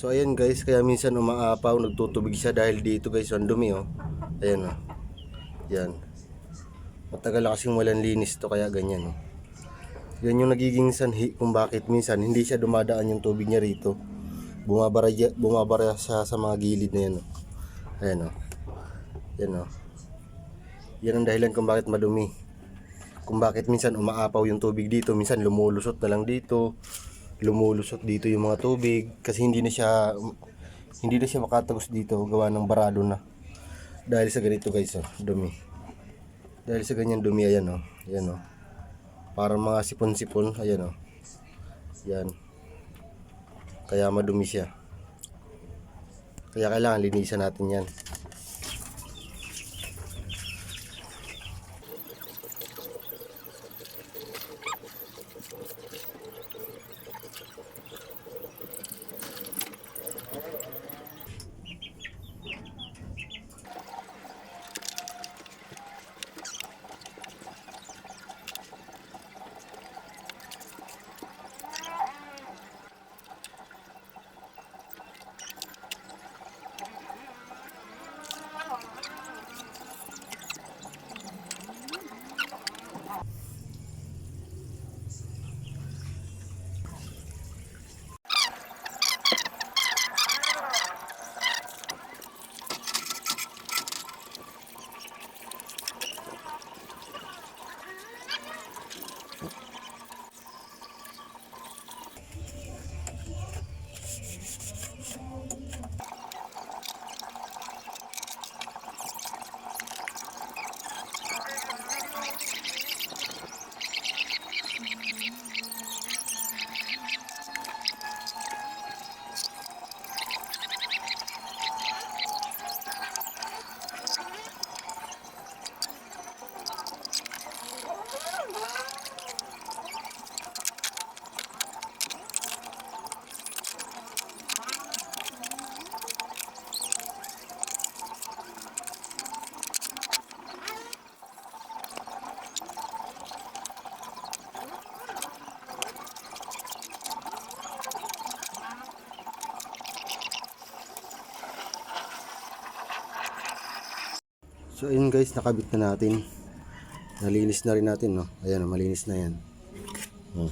So ayan guys, kaya minsan umaapaw, nagtutubig siya dahil dito guys, ang dumi oh. Ayan oh. Yan. Matagal na kasing walang linis to kaya ganyan oh. Yan yung nagiging sanhi kung bakit minsan hindi siya dumadaan yung tubig niya rito. Bumabara, bumabara siya sa mga gilid na yan oh. Ayan oh. Yan oh. Yan ang dahilan kung bakit madumi. Kung bakit minsan umaapaw yung tubig dito, minsan lumulusot na lang dito lumulusot dito yung mga tubig kasi hindi na siya hindi na siya makatagos dito gawa ng barado na. Dahil sa ganito guys oh, dumi. Dahil sa ganyan dumi ayan oh ayan oh. Parang mga sipon-sipon ayan oh. Yan kaya madumi siya. Kaya kailangan linisan natin yan So ayun guys, nakabit na natin. Nalinis na rin natin, no? Ayan, malinis na yan. Oh.